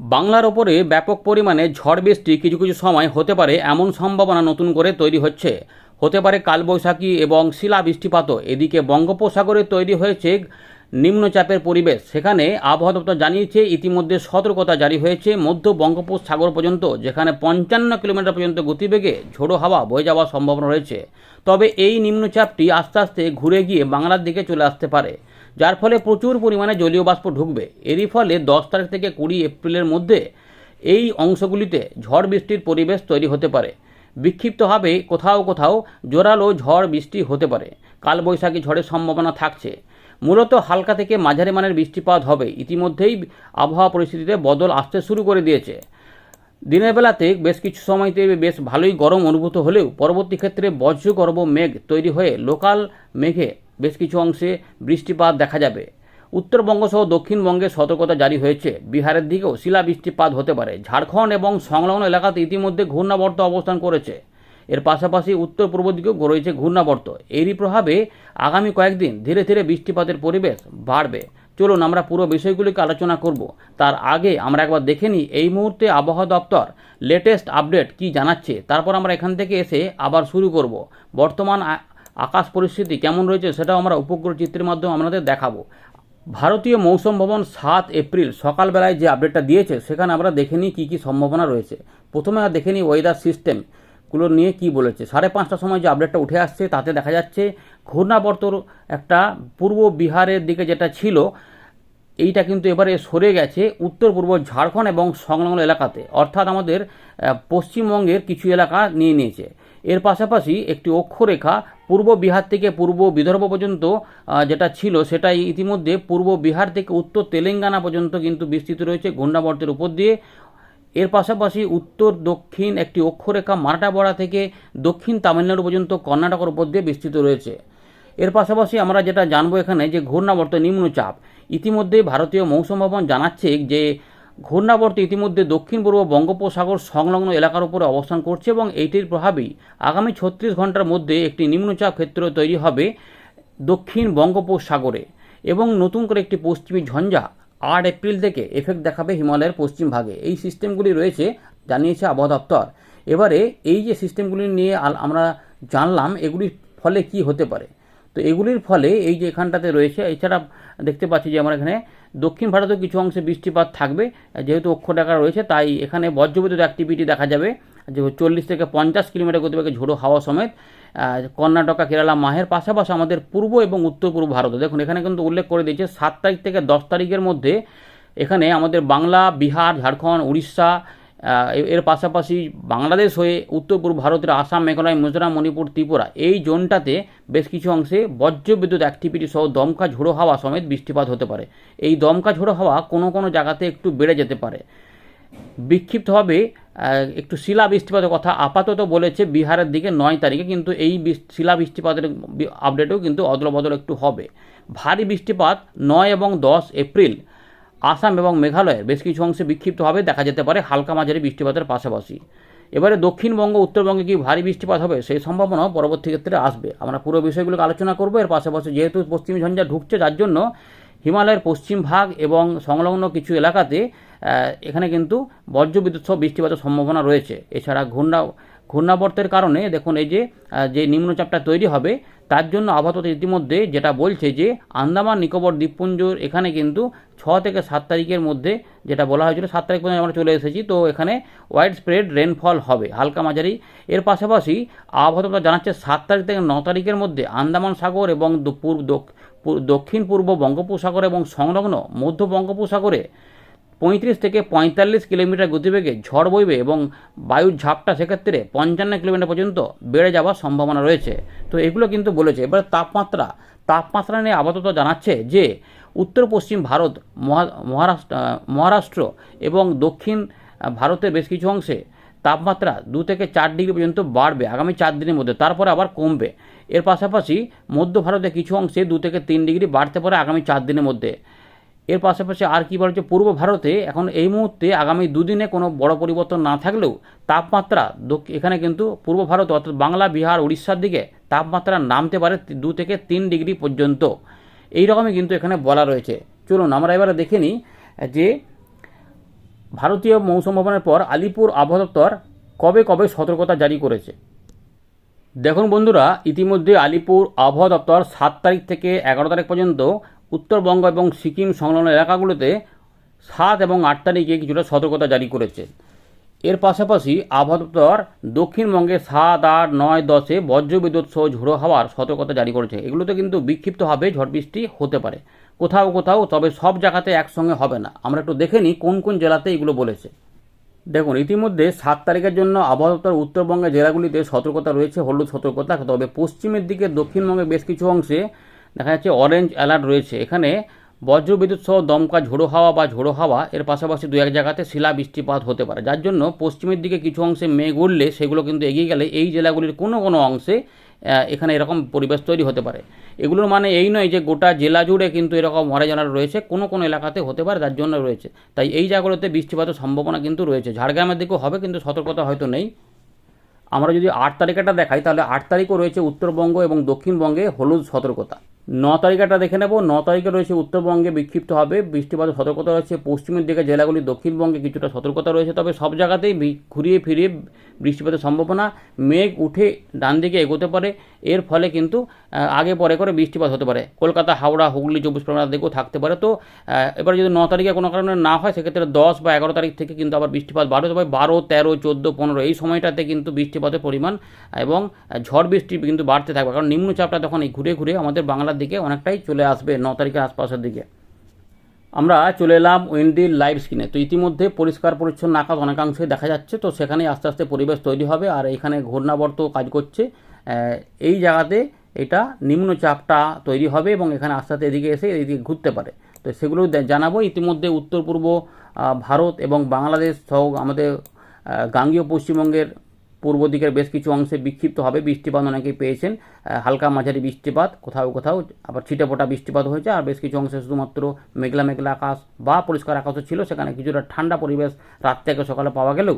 বাংলার ওপরে ব্যাপক পরিমাণে ঝড় বৃষ্টি কিছু কিছু সময় হতে পারে এমন সম্ভাবনা নতুন করে তৈরি হচ্ছে। হতে পারে কালবৈশাখী এবং শিলা বৃষ্টিপাতও এদিকে বঙ্গোপসাগরে তৈরি হয়েছে নিম্নচাপের পরিবেশ। সেখানে আবহাওয়া দপ্তর জানিয়েছে, ইতিমধ্যে সতর্কতা জারি হয়েছে মধ্য বঙ্গোপসাগর পর্যন্ত, যেখানে পঞ্চান্ন কিলোমিটার পর্যন্ত গতিবেগে ঝোড়ো হাওয়া বয়ে যাওয়ার সম্ভাবনা রয়েছে। তবে এই নিম্নচাপটি আস্তে আস্তে ঘুরে গিয়ে বাংলার দিকে চলে আসতে পারে। যার ফলে প্রচুর পরিমাণে জলীয় বাষ্প ঢুকবে। এরই ফলে দশ তারিখ থেকে কুড়ি এপ্রিলের মধ্যে এই অংশগুলিতে ঝড় বৃষ্টির পরিবেশ তৈরি হতে পারে। বিক্ষিপ্তভাবে কোথাও কোথাও জোরালো ঝড় বৃষ্টি হতে পারে। কালবৈশাখী ঝড়ের সম্ভাবনা থাকছে। মূলত হালকা থেকে মাঝারি মানের বৃষ্টিপাত হবে। ইতিমধ্যেই আবহাওয়া পরিস্থিতিতে বদল আসতে শুরু করে দিয়েছে। দিনের বেলাতে বেশ কিছু সময়তে বেশ ভালোই গরম অনুভূত হলেও পরবর্তী ক্ষেত্রে বজ্রগর্ভ মেঘ তৈরি হয়ে লোকাল মেঘে বেশ কিছু অংশে বৃষ্টিপাত দেখা যাবে। উত্তরবঙ্গ সহ দক্ষিণবঙ্গে সতর্কতা জারি হয়েছে। বিহারের দিকেও শিলা বৃষ্টিপাত হতে পারে। ঝাড়খণ্ড এবং সংলগ্ন এলাকাতে ইতিমধ্যে ঘূর্ণাবর্ত অবস্থান করেছে। এর পাশাপাশি উত্তর পূর্ব দিকেও রয়েছে ঘূর্ণাবর্ত। এরই প্রভাবে আগামী কয়েকদিন ধীরে ধীরে বৃষ্টিপাতের পরিবেশ বাড়বে। চলুন আমরা পুরো বিষয়গুলিকে আলোচনা করব। তার আগে আমরা একবার দেখে নিই এই মুহূর্তে আবহাওয়া দপ্তর লেটেস্ট আপডেট কি জানাচ্ছে। তারপর আমরা এখান থেকে এসে আবার শুরু করব। বর্তমান আকাশ পরিস্থিতি কেমন রয়েছে সেটাও আমরা উপগ্রহ চিত্রের মাধ্যমে আপনাদের দেখাবো। ভারতীয় মৌসুম ভবন সাত এপ্রিল সকালবেলায় যে আপডেটটা দিয়েছে, সেখানে আমরা দেখে নিই কী কী সম্ভাবনা রয়েছে। প্রথমে দেখে নিই ওয়েদার সিস্টেমগুলো নিয়ে কি বলেছে। সাড়ে পাঁচটার সময় যে আপডেটটা উঠে আসছে, তাতে দেখা যাচ্ছে ঘূর্ণাবর্তর একটা পূর্ব বিহারের দিকে যেটা ছিল, এইটা কিন্তু এবারে সরে গেছে উত্তর, পূর্ব ঝাড়খণ্ড এবং সংলগ্ন এলাকাতে। অর্থাৎ আমাদের পশ্চিমবঙ্গের কিছু এলাকা নিয়ে নিয়েছে। এর পাশাপাশি একটি অক্ষরেখা পূর্ব বিহার থেকে পূর্ব বিদর্ভ পর্যন্ত যেটা ছিল সেটাই ইতিমধ্যে পূর্ব বিহার থেকে উত্তর তেলেঙ্গানা পর্যন্ত কিন্তু বিস্তৃত রয়েছে ঘূর্ণাবর্তের উপর দিয়ে। এর পাশাপাশি উত্তর, দক্ষিণ একটি অক্ষরেখা মারাঠাবড়া থেকে দক্ষিণ তামিলনাড়ু পর্যন্ত কর্ণাটকের উপর দিয়ে বিস্তৃত রয়েছে। এর পাশাপাশি আমরা যেটা জানব এখানে যে ঘূর্ণাবর্ত নিম্নচাপ ইতিমধ্যে ভারতীয় মৌসুম ভবন জানাচ্ছে যে ঘূর্ণাবর্ত ইতিমধ্যে দক্ষিণ পূর্ব বঙ্গোপসাগর সংলগ্ন এলাকার উপরে অবস্থান করছে এবং এইটির প্রভাবেই আগামী ছত্রিশ ঘণ্টার মধ্যে একটি নিম্নচাপ ক্ষেত্র তৈরি হবে দক্ষিণ বঙ্গোপসাগরে এবং নতুন করে একটি পশ্চিমী ঝঞ্ঝা আট এপ্রিল থেকে এফেক্ট দেখাবে হিমালয়ের পশ্চিম ভাগে। এই সিস্টেমগুলি রয়েছে, জানিয়েছে আবহাওয়া দপ্তর। এবারে এই যে সিস্টেমগুলি নিয়ে আমরা জানলাম এগুলির ফলে কি হতে পারে? তো এগুলির ফলে এই যে এখানটাতে রয়েছে, এছাড়া দেখতে পাচ্ছি যে আমরা এখানে দক্ষিণ ভারতেও কিছু অংশে বৃষ্টিপাত থাকবে, যেহেতু অক্ষ অক্ষরেখা রয়েছে, তাই এখানে বজ্রবিদ্যুৎ অ্যাক্টিভিটি দেখা যাবে, যে চল্লিশ থেকে পঞ্চাশ কিলোমিটার গতিবেগে ঝোড়ো হাওয়া সমেত কর্ণাটকা, কেরালা, মাহের, পাশাপাশি আমাদের পূর্ব এবং উত্তর পূর্ব ভারতে। দেখুন, এখানে কিন্তু উল্লেখ করে দিয়েছে, সাত তারিখ থেকে দশ তারিখের মধ্যে এখানে আমাদের বাংলা, বিহার, ঝাড়খণ্ড, উড়িষ্যা এর পাশাপাশি বাংলাদেশ হয়ে উত্তর পূর্ব ভারতের আসাম, মেঘালয়, মিজোরাম, মণিপুর, ত্রিপুরা এই জোনটাতে বেশ কিছু অংশে বজ্রবিদ্যুৎ অ্যাক্টিভিটি সহ দমকা ঝোড়ো হাওয়া সমেত বৃষ্টিপাত হতে পারে। এই দমকা ঝোড়ো হাওয়া কোনো কোনো জায়গাতে একটু বেড়ে যেতে পারে। বিক্ষিপ্তভাবে একটু শিলা বৃষ্টিপাতের কথা আপাতত বলেছে বিহারের দিকে নয় তারিখে, কিন্তু এই শিলা বৃষ্টিপাতের আপডেটেও কিন্তু অদল বদল একটু হবে। ভারী বৃষ্টিপাত নয় এবং দশ এপ্রিল। আসাম এবং মেঘালয়ের বেশ কিছু অংশে বিক্ষিপ্তভাবে দেখা যেতে পারে হালকা মাঝারি বৃষ্টিপাতের পাশাপাশি। এবারে দক্ষিণবঙ্গ, উত্তরবঙ্গে কি ভারী বৃষ্টিপাত হবে সেই সম্ভাবনাও পরবর্তী ক্ষেত্রে আসবে। আমরা পুরো বিষয়গুলোকে আলোচনা করব, এর পাশাপাশি যেহেতু পশ্চিম ঝঞ্ঝা ঢুকছে, যার জন্য হিমালয়ের পশ্চিম ভাগ এবং সংলগ্ন কিছু এলাকাতে এখানে কিন্তু বজ্রবিদ্যুৎ সহ বৃষ্টিপাতের সম্ভাবনা রয়েছে। এছাড়া ঘূর্ণা, ঘূর্ণাবর্তের কারণে দেখুন এই যে যে নিম্নচাপটা তৈরি হবে তার জন্য আপাতত ইতিমধ্যে যেটা বলছে যে আন্দামান, নিকোবর, দ্বীপপুঞ্জর এখানে কিন্তু ছ থেকে সাত তারিখের মধ্যে যেটা বলা হয়েছিল, সাত তারিখ পর্যন্ত আমরা চলে এসেছি, তো এখানে ওয়াইড স্প্রেড রেনফল হবে, হালকা মাঝারি। এর পাশাপাশি আবহাওয়া জানাচ্ছে সাত তারিখ থেকে ন তারিখের মধ্যে আন্দামান সাগর এবং পূর্ব দক্ষিণ পূর্ব বঙ্গোপসাগর এবং সংলগ্ন মধ্য বঙ্গোপসাগরে পঁয়ত্রিশ থেকে পঁয়তাল্লিশ কিলোমিটার গতিবেগে ঝড় বইবে এবং বায়ুর ঝাপটা সেক্ষেত্রে পঞ্চান্ন কিলোমিটার পর্যন্ত বেড়ে যাওয়ার সম্ভাবনা রয়েছে। তো এগুলো কিন্তু বলেছে। এবার তাপমাত্রা তাপমাত্রা নিয়ে আপাতত জানাচ্ছে যে উত্তর পশ্চিম ভারত মহারাষ্ট্র মহারাষ্ট্র এবং দক্ষিণ ভারতের বেশ কিছু অংশে তাপমাত্রা দু থেকে চার ডিগ্রি পর্যন্ত বাড়বে আগামী চার দিনের মধ্যে। তারপরে আবার কমবে। এর পাশাপাশি মধ্য ভারতে কিছু অংশে দু থেকে তিন ডিগ্রি বাড়তে পারে আগামী চার দিনের মধ্যে। এর পাশাপাশি আর কি বলছে, পূর্ব ভারতে এখন এই মুহূর্তে আগামী দুদিনে কোনো বড় পরিবর্তন না থাকলেও তাপমাত্রা এখানে কিন্তু পূর্ব ভারত অর্থাৎ বাংলা, বিহার, উড়িষ্যার দিকে তাপমাত্রা নামতে পারে দু থেকে তিন ডিগ্রি পর্যন্ত। এই রকমই কিন্তু এখানে বলা রয়েছে। চলুন আমরা এবারে দেখে নিই যে ভারতীয় মৌসুম ভবনের পর আলিপুর আবহাওয়া দপ্তর কবে কবে সতর্কতা জারি করেছে। দেখুন বন্ধুরা, ইতিমধ্যে আলিপুর আবহাওয়া দপ্তর সাত তারিখ থেকে এগারো তারিখ পর্যন্ত উত্তরবঙ্গ এবং সিকিম সংলগ্ন এলাকাগুলোতে সাত এবং আট তারিখে কিছুটা সতর্কতা জারি করেছে। এর পাশাপাশি আবহাওয়া দপ্তর দক্ষিণবঙ্গে সাত, আট, নয়, দশে বজ্রবিদ্যুৎ সহ ঝোড়ো হওয়ার সতর্কতা জারি করেছে। এগুলোতে কিন্তু বিক্ষিপ্তভাবে ঝড় বৃষ্টি হতে পারে। কোথাও কোথাও, তবে সব জায়গাতে একসঙ্গে হবে না। আমরা একটু দেখে নিই কোন কোন জেলাতে এগুলো বলেছে। দেখুন, ইতিমধ্যে সাত তারিখের জন্য আবহাওয়া দপ্তর উত্তরবঙ্গের জেলাগুলিতে সতর্কতা রয়েছে, হলুদ সতর্কতা। তবে পশ্চিমের দিকে দক্ষিণবঙ্গের বেশ কিছু অংশে দেখা যাচ্ছে অরেঞ্জ অ্যালার্ট রয়েছে। এখানে বজ্রবিদ্যুৎ সহ দমকা ঝোড়ো হাওয়া বা ঝোড়ো হাওয়া, এর পাশাপাশি দু এক জায়গাতে শিলা বৃষ্টিপাত হতে পারে। যার জন্য পশ্চিমের দিকে কিছু অংশে মেঘ উঠলে সেগুলো কিন্তু এগিয়ে গেলে এই জেলাগুলির কোনো কোনো অংশে এখানে এরকম পরিবেশ তৈরি হতে পারে। এগুলোর মানে এই নয় যে গোটা জেলা জুড়ে কিন্তু এরকম অ্যালার্ট রয়েছে, কোনো কোনো এলাকাতে হতে পারে তার জন্য রয়েছে। তাই এই জায়গাগুলোতে বৃষ্টিপাতের সম্ভাবনা কিন্তু রয়েছে। ঝাড়গ্রামের দিকেও হবে, কিন্তু সতর্কতা হয়তো নেই। আমরা যদি আট তারিখটা দেখাই, তাহলে আট তারিখও রয়েছে উত্তরবঙ্গ এবং দক্ষিণবঙ্গে হলুদ সতর্কতা। ন তারিখটা দেখে নেব। ন তারিখে রয়েছে উত্তরবঙ্গে বিক্ষিপ্ত হবে। বৃষ্টিপাতের সতর্কতা রয়েছে। পশ্চিমের দিকে জেলাগুলি দক্ষিণবঙ্গে কিছুটা সতর্কতা রয়েছে। তবে সব জায়গাতেই ঘুরিয়ে ফিরিয়ে বৃষ্টিপাতের সম্ভাবনা মেঘ উঠে ডান দিকে এগোতে পারে। এর ফলে কিন্তু আগে পরে করে বৃষ্টিপাত হতে পারে। কলকাতা, হাওড়া, হুগলি, চব্বিশ পরগনা দিকেও থাকতে পারে। তো এবার যদি ন তারিখে কোনো কারণে না হয়, সেক্ষেত্রে দশ বা এগারো তারিখ থেকে কিন্তু আবার বৃষ্টিপাত বাড়বে। তবে বারো, তেরো, চোদ্দ, পনেরো এই সময়টাতে কিন্তু বৃষ্টিপাতের পরিমাণ এবং ঝড় বৃষ্টি কিন্তু বাড়তে থাকবে। কারণ নিম্নচাপটা তখন এই ঘুরে ঘুরে আমাদের বাংলার দিকে অনেকটাই চলে আসবে, ন তারিখের আশপাশের দিকে। আমরা চলে এলাম উইন্ডির লাইভ স্ক্রিনে। তো ইতিমধ্যে পরিষ্কার পরিচ্ছন্ন আকাশ অনেকাংশে দেখা যাচ্ছে। তো সেখানেই আস্তে আস্তে পরিবেশ তৈরি হবে আর এখানে ঘূর্ণাবর্ত কাজ করছে। এই জায়গাতে এটা নিম্নচাপটা তৈরি হবে এবং এখানে আস্তে আস্তে এদিকে এসে এদিকে ঘুরতে পারে। তো সেগুলো জানাব। ইতিমধ্যে উত্তর পূর্ব ভারত এবং বাংলাদেশ সহ আমাদের গাঙ্গীয় পশ্চিমবঙ্গের পূর্ব দিকের বেশ কিছু অংশে বিক্ষিপ্ত হবে বৃষ্টিপাত অনেকেই পেয়েছেন। হালকা মাঝারি বৃষ্টিপাত, কোথাও কোথাও আবার ছিটে ফোটা বৃষ্টিপাত হয়েছে, আর বেশ কিছু অংশে শুধুমাত্র মেঘলা মেঘলা আকাশ বা পরিষ্কার আকাশও ছিল, সেখানে কিছুটা ঠান্ডা পরিবেশ রাত থেকে সকালে পাওয়া গেলেও।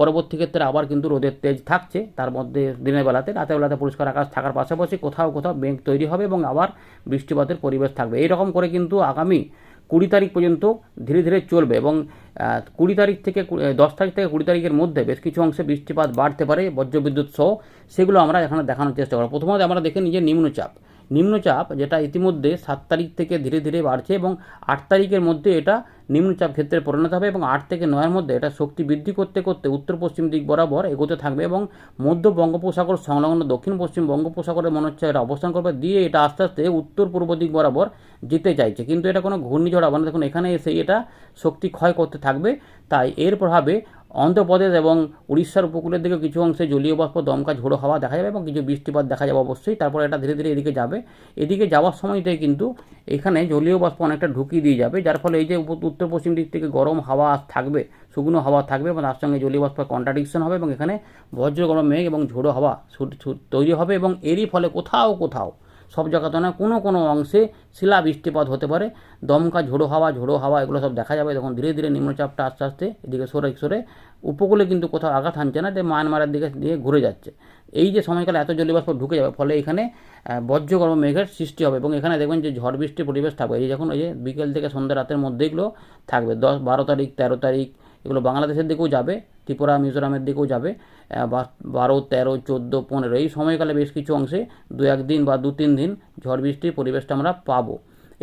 পরবর্তী ক্ষেত্রে আবার কিন্তু রোদের তেজ থাকছে, তার মধ্যে দিনের বেলাতে, রাতের বেলাতে পরিষ্কার আকাশ থাকার পাশাপাশি কোথাও কোথাও মেঘ তৈরি হবে এবং আবার বৃষ্টিপাতের পরিবেশ থাকবে। এই রকম করে কিন্তু আগামী কুড়ি তারিখ পর্যন্ত ধীরে ধীরে চলবে এবং কুড়ি তারিখ থেকে দশ তারিখ থেকে কুড়ি তারিখের মধ্যে বেশ কিছু অংশে বৃষ্টিপাত বাড়তে পারে, বজ্রবিদ্যুৎ সহ, সেগুলো আমরা এখানে দেখানোর চেষ্টা করব। প্রথমত আমরা দেখে নিজের নিম্নচাপ। নিম্নচাপ যেটা ইতিমধ্যে সাত তারিখ থেকে ধীরে ধীরে বাড়ছে এবং আট তারিখের মধ্যে এটা নিম্নচাপ ক্ষেত্রে পরিণত হবে এবং আট থেকে নয়ের মধ্যে এটা শক্তি বৃদ্ধি করতে করতে উত্তর পশ্চিম দিক বরাবর এগোতে থাকবে এবং মধ্য বঙ্গোপসাগর সংলগ্ন দক্ষিণ পশ্চিম বঙ্গোপসাগরে মনে হচ্ছে এটা অবস্থান করবে। দিয়ে এটা আস্তে আস্তে উত্তর পূর্ব দিক বরাবর যেতে চাইছে। কিন্তু এটা কোনো ঘূর্ণিঝড় না, দেখুন, এখানে এসে এটা শক্তি ক্ষয় করতে থাকবে। তাই এর প্রভাবে অন্ধ্রপ্রদেশ এবং উড়িষ্যার উপকূলের দিকে কিছু অংশে জলীয় বাষ্প, দমকা, ঝোড়ো হাওয়া দেখা যাবে এবং কিছু বৃষ্টিপাত দেখা যাবে অবশ্যই। তারপর এটা ধীরে ধীরে এদিকে যাবে। এদিকে যাওয়ার সময়টাই কিন্তু এখানে জলীয় বাষ্প অনেকটা ঢুকিয়ে দিয়ে যাবে, যার ফলে এই যে উত্তর পশ্চিম দিক থেকে গরম হাওয়া থাকবে, শুকনো হাওয়া থাকবে এবং তার সঙ্গে জলীয় বাষ্পের কন্ট্রাডিকশন হবে এবং এখানে বজ্র গরম মেঘ এবং ঝোড়ো হাওয়া তৈরি হবে এবং এরই ফলে কোথাও কোথাও সব জায়গাতে নয় কোনো কোনো অংশে শিলা বৃষ্টিপাত হতে পারে। দমকা ঝোড়ো হাওয়া ঝোড়ো হাওয়া এগুলো সব দেখা যাবে। তখন ধীরে ধীরে নিম্নচাপটা আস্তে আস্তে এদিকে সরে সরে। উপকূলে কিন্তু কোথাও আঘাত হানছে না যে মায়ানমারের দিকে দিয়ে ঘুরে যাচ্ছে। এই যে সময়কালে এত জলীয়বাষ্প ঢুকে যাবে ফলে এখানে আহ, বজ্র গরম মেঘের সৃষ্টি হবে এবং এখানে দেখবেন যে ঝড় বৃষ্টির পরিবেশ থাকবে। এই যখন ওই যে বিকেল থেকে সন্ধ্যা রাতের মধ্যে এগুলো থাকবে। দশ বারো তারিখ তেরো তারিখ এগুলো বাংলাদেশের দিকেও যাবে, ত্রিপুরা মিজোরামের দিকেও যাবে বারো, তেরো, চোদ্দ, পনেরো, এই সময়কালে বেশ কিছু অংশে দু একদিন বা দু তিন দিন ঝড় বৃষ্টির পরিবেশটা আমরা পাবো।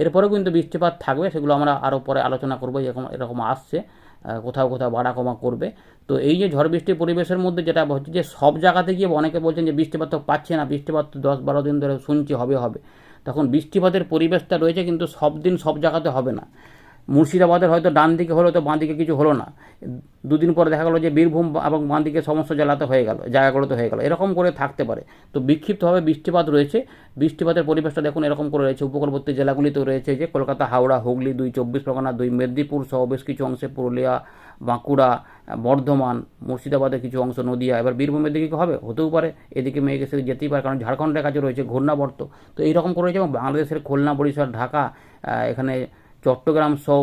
এরপরেও কিন্তু বৃষ্টিপাত থাকবে, সেগুলো আমরা আরও পরে আলোচনা করব, এরকম এরকম আসছে কোথাও কোথাও বাড়া কমা করবে। তো এই যে ঝড় বৃষ্টির পরিবেশের মধ্যে যেটা হচ্ছে যে সব জায়গাতে গিয়ে অনেকে বলছেন যে বৃষ্টিপাত তো পাচ্ছে না, বৃষ্টিপাত তো দশ বারো দিন ধরে শুনছি, হবে হবে। তখন বৃষ্টিপাতের পরিবেশটা রয়েছে কিন্তু সব দিন সব জায়গাতে হবে না। মুর্শিদাবাদের হয়তো ডান দিকে হলো, তো বাঁ দিকে কিছু হলো না। দুদিন পরে দেখা গেলো যে বীরভূম এবং বাঁ দিকে সমস্ত জেলাতে হয়ে গেল, জায়গাগুলোতে হয়ে গেল। এরকম করে থাকতে পারে। তো বিক্ষিপ্তভাবে বৃষ্টিপাত রয়েছে। বৃষ্টিপাতের পরিবেশটা দেখুন, এরকম করে রয়েছে। উপকূলবর্তী জেলাগুলিতেও রয়েছে যে কলকাতা, হাওড়া, হুগলি, দুই চব্বিশ পরগনা, দুই মেদিনীপুর সহ বেশ কিছু অংশে পুরুলিয়া, বাঁকুড়া, বর্ধমান, মুর্শিদাবাদের কিছু অংশ, নদিয়া। এবার বীরভূমের দিকে কি হবে? হতেও পারে। এদিকে মেঘ এসে যেতেই পারে, কারণ ঝাড়খণ্ডের কাছে রয়েছে ঘূর্ণাবর্ত। তো এইরকম করে রয়েছে এবং বাংলাদেশের খুলনা, বরিশাল, ঢাকা এখানে চট্টগ্রাম সহ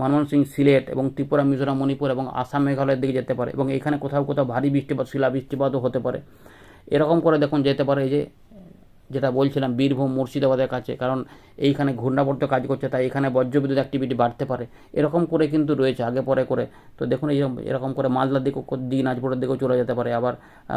ময়মনসিংহ সিলেট এবং ত্রিপুরা, মিজোরাম, মণিপুর এবং আসাম মেঘালয়ের দিকে যেতে পারে এবং এখানে কোথাও কোথাও ভারী বৃষ্টিপাত শিলা বৃষ্টিপাতও হতে পারে। এরকম করে দেখুন যেতে পারে এই যে যেটা বলছিলাম, বীরভূম, মুর্শিদাবাদের কাছে। কারণ এইখানে ঘূর্ণাবর্ত কাজ করছে, তাই এখানে বজ্রবিদ্যুৎ অ্যাক্টিভিটি বাড়তে পারে। এরকম করে কিন্তু রয়েছে, আগে পরে করে। তো দেখুন, এইরকম, এরকম করে মালদার দিকেও দিনাজপুরের দিকেও চলে যেতে পারে, আবার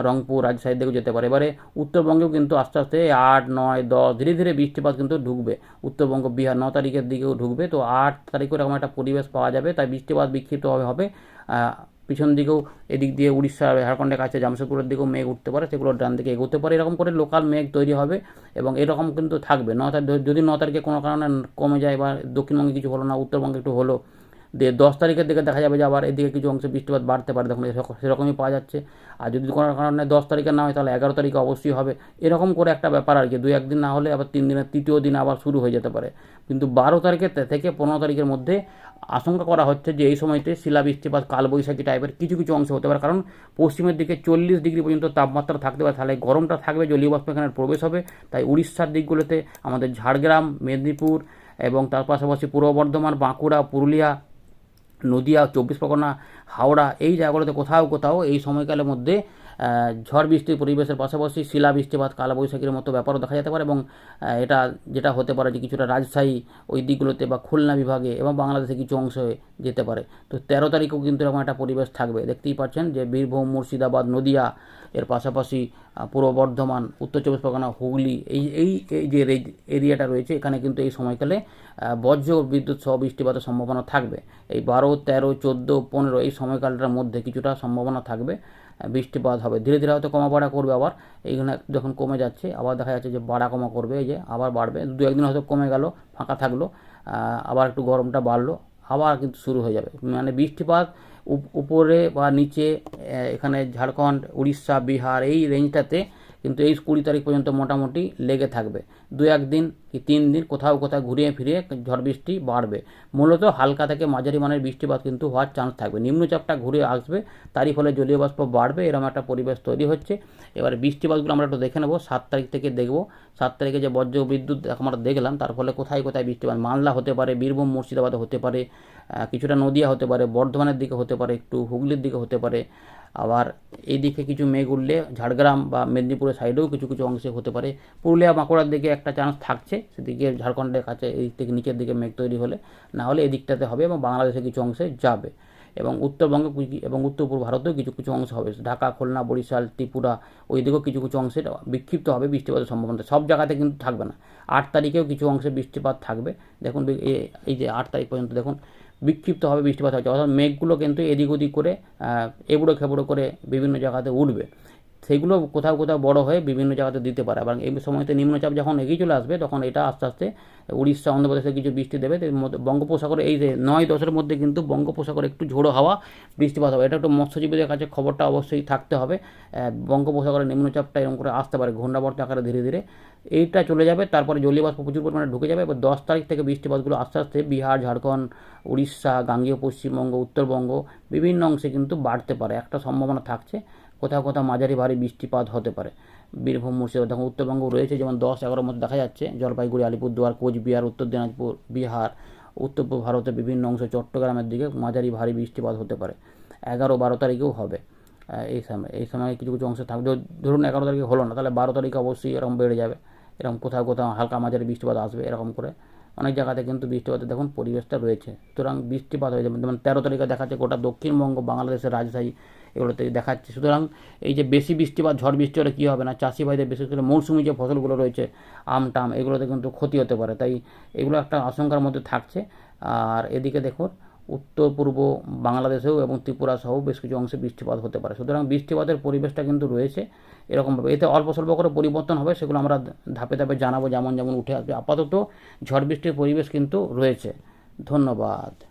রংপুর, রাজশাহীর দিকেও যেতে পারে। এবারে উত্তরবঙ্গেও কিন্তু আস্তে আস্তে আট, নয়, দশ, ধীরে ধীরে বৃষ্টিপাত কিন্তু ঢুকবে। উত্তরবঙ্গ, বিহার ন তারিখের দিকেও ঢুকবে। তো আট তারিখে এরকম একটা পরিবেশ পাওয়া যাবে, তাই বৃষ্টিপাত বিক্ষিপ্তভাবে হবে। পিছন দিকেও এদিক দিয়ে উড়িষ্যা ঝাড়খণ্ডের কাছে জামশেদপুরের দিকেও মেঘ উঠতে পারে, সেগুলো ডান দিকে এগোতে পারে। এরকম করে লোকাল মেঘ তৈরি হবে এবং এরকম কিন্তু থাকবে। ন তারিখ, যদি ন তারিখে কোনো কারণে কমে যায় বা দক্ষিণবঙ্গে কিছু হলো না, উত্তরবঙ্গে একটু হলো দিয়ে দশ তারিখের দিকে দেখা যাবে যে আবার এদিকে কিছু অংশে বৃষ্টিপাত বাড়তে পারে। দেখুন সেরকমই পাওয়া যাচ্ছে। আর যদি কোনো কারণে দশ তারিখে না হয়, তাহলে এগারো তারিখে অবশ্যই হবে। এরকম করে একটা ব্যাপার আর কি দুই একদিন না হলে আবার তিন দিনের, তৃতীয় দিন আবার শুরু হয়ে যেতে পারে। কিন্তু বারো তারিখের থেকে পনেরো তারিখের মধ্যে আশঙ্কা করা হচ্ছে যে এই সময়তে শিলাবৃষ্টিপাত কালবৈশাখী টাইপের কিছু কিছু অংশ হতে পারে। কারণ পশ্চিমের দিকে চল্লিশ ডিগ্রি পর্যন্ত তাপমাত্রা থাকতে পারে। তাহলে গরমটা থাকবে, জলীয় বাষ্প এখানে প্রবেশ হবে। তাই উড়িষ্যার দিকগুলোতে আমাদের ঝাড়গ্রাম, মেদিনীপুর এবং তার পাশাপাশি পূর্ব বর্ধমান, বাঁকুড়া, পুরুলিয়া নদিয়া চব্বিশ পরগনা হাওড়া এই জায়গাগুলোতে কোথাও কোথাও এই সময়কালের মধ্যে ঝড় বৃষ্টির পরিবেশের পাশাপাশি শিলা বৃষ্টিপাত কালবৈশাখীর মতো ব্যাপারও দেখা যেতে পারে এবং এটা যেটা হতে পারে যে কিছুটা রাজশাহী ওই দিকগুলোতে বা খুলনা বিভাগে এবং বাংলাদেশে কিছু অংশে যেতে পারে। তো তেরো তারিখেও কিন্তু এরকম একটা পরিবেশ থাকবে। দেখতেই পাচ্ছেন যে বীরভূম, মুর্শিদাবাদ, নদিয়া, এর পাশাপাশি পূর্ব বর্ধমান, উত্তর চব্বিশ পরগনা, হুগলি এই এই যে এরিয়াটা রয়েছে এখানে কিন্তু এই সময়কালে বজ্র বিদ্যুৎ সহ বৃষ্টিপাতের সম্ভাবনা থাকবে। এই বারো, তেরো, চোদ্দ, পনেরো এই সময়কালটার মধ্যে কিছুটা সম্ভাবনা থাকবে। বৃষ্টিপাত হবে। ধীরে ধীরে হয়তো কমা বাড়া করবে আবার। এইখানে যখন কমে যাচ্ছে, আবার দেখা যাচ্ছে যে বাড়া কমা করবে, এই যে আবার বাড়বে। দু, একদিন হয়তো কমে গেল, ফাঁকা থাকল আবার একটু গরমটা বাড়লো, আবার কিন্তু শুরু হয়ে যাবে। মানে বৃষ্টিপাত উপ- উপরে বা নিচে এখানে ঝাড়খণ্ড, উড়িষ্যা, বিহার, এই রেঞ্জটাতে কিন্তু এই কুড়ি তারিখ পর্যন্ত মোটামুটি লেগে থাকবে। দু, একদিন কি তিন দিন কোথাও কোথাও ঘুরিয়ে ফিরিয়ে ঝড় বৃষ্টি বাড়বে। মূলত হালকা থেকে মাঝারি মানের বৃষ্টিপাত কিন্তু হওয়ার চান্স থাকবে। নিম্নচাপটা ঘুরে আসবে, তারই ফলে জলীয় বাষ্প বাড়বে, এরকম একটা পরিবেশ তৈরি হচ্ছে। এবার বৃষ্টিপাতগুলো আমরা একটু দেখে নেব, সাত তারিখ থেকে দেখব। সাত তারিখে যে বজ্র বিদ্যুৎ আমরা দেখলাম, তার ফলে কোথায় কোথায় বৃষ্টিপাত, মালদা হতে পারে, বীরভূম, মুর্শিদাবাদ হতে পারে কিছুটা নদিয়া হতে পারে, বর্ধমানের দিকে হতে পারে, একটু হুগলির দিকে হতে পারে। আবার এই দিকে কিছু মেঘ উঠলে ঝাড়গ্রাম বা মেদিনীপুরের সাইডেও কিছু কিছু অংশে হতে পারে। পুরুলিয়া, বাঁকুড়ার দিকে একটা চান্স থাকছে। সেদিকে ঝাড়খণ্ডের কাছে এই থেকে নিচের দিকে মেঘ তৈরি হলে না হলে এই দিকটাতে হবে এবং বাংলাদেশে কিছু অংশে যাবে। এবং উত্তরবঙ্গে এবং উত্তর পূর্ব ভারতেও কিছু কিছু অংশ হবে। ঢাকা, খুলনা, বরিশাল, ত্রিপুরা ওই দিকেও কিছু কিছু অংশে বিক্ষিপ্ত হবে বৃষ্টিপাতের সম্ভাবনা। সব জায়গাতে কিন্তু থাকবে না। আট তারিখেও কিছু অংশে বৃষ্টিপাত থাকবে। দেখুন এই যে আট তারিখ পর্যন্ত দেখুন বিক্ষিপ্তভাবে বৃষ্টিপাত হচ্ছে। অর্থাৎ মেঘগুলো কিন্তু এদিক ওদিক করে এবড়ো খেবড়ো করে বিভিন্ন জায়গাতে উঠবে। সেগুলো কোথাও কোথাও বড় হয়ে বিভিন্ন জায়গাতে দিতে পারে। এবং এই সময়তে নিম্নচাপ যখন এগিয়ে চলে আসবে, তখন এটা আস্তে আস্তে উড়িষ্যা, অন্ধ্রপ্রদেশে কিছু বৃষ্টি দেবে। বঙ্গোপসাগরে এই যে নয় দশের মধ্যে কিন্তু বঙ্গোপসাগরে একটু ঝোড়ো হাওয়া বৃষ্টিপাত হবে। এটা একটু মৎস্যজীবীদের কাছে খবরটা অবশ্যই থাকতে হবে। বঙ্গোপসাগরের নিম্নচাপটা এরকম করে আসতে পারে ঘূর্ণাবর্ত আকারে ধীরে ধীরে। এইটা চলে যাবে, তারপরে জলীয় বাষ্প প্রচুর পরিমাণে ঢুকে যাবে। এবার দশ তারিখ থেকে বৃষ্টিপাতগুলো আস্তে আস্তে বিহার, ঝাড়খণ্ড, উড়িষ্যা, গাঙ্গেয় পশ্চিমবঙ্গ, উত্তরবঙ্গ বিভিন্ন অংশে কিন্তু বাড়তে পারে। একটা সম্ভাবনা থাকছে। কোথাও কোথাও মাঝারি ভারী বৃষ্টিপাত হতে পারে। বীরভূম, মুর্শিদাবাদ দেখুন উত্তরবঙ্গ রয়েছে, যেমন দশ এগারোর মধ্যে দেখা যাচ্ছে জলপাইগুড়ি, আলিপুরদুয়ার, কোচবিহার, উত্তর দিনাজপুর, বিহার উত্তর ভারতের বিভিন্ন অংশ, চট্টগ্রামের দিকে মাঝারি ভারী বৃষ্টিপাত হতে পারে। এগারো বারো তারিখেও হবে। এই সময় এই সময় কিছু কিছু অংশ থাকবে। ধরুন এগারো তারিখে হলো না, তাহলে বারো তারিখে অবশ্যই এরকম বেড়ে যাবে। এরকম কোথাও কোথাও হালকা মাঝারি বৃষ্টিপাত আসবে এরকম করে। অনেক জায়গাতে কিন্তু বৃষ্টিপাতের দেখুন পরিবেশটা রয়েছে। সুতরাং বৃষ্টিপাত হয়ে যাবে। যেমন তেরো তারিখে দেখাচ্ছে গোটা দক্ষিণবঙ্গ, বাংলাদেশের রাজশাহী এগুলোতে দেখাচ্ছে। সুতরাং এই যে বেশি বৃষ্টিপাত ঝড় বৃষ্টি হলে কী হবে না? চাষি ভাইদের বিশেষ করে মৌসুমি যে ফসলগুলো রয়েছে, আম, টাম, এগুলোতে কিন্তু ক্ষতি হতে পারে। তাই এগুলো একটা আশঙ্কার মধ্যে থাকছে। আর এদিকে দেখুন, উত্তর, পূর্ব বাংলাদেশেও এবং ত্রিপুরা সহ বেশ কিছু অংশে বৃষ্টিপাত হতে পারে। সুতরাং বৃষ্টিপাতের পরিবেশটা কিন্তু রয়েছে এরকমভাবে। এতে অল্প স্বল্প করে পরিবর্তন হবে সেগুলো আমরা ধাপে ধাপে জানাব, যেমন যেমন উঠে আসবে। আপাতত ঝড় বৃষ্টির পরিবেশ কিন্তু রয়েছে। ধন্যবাদ।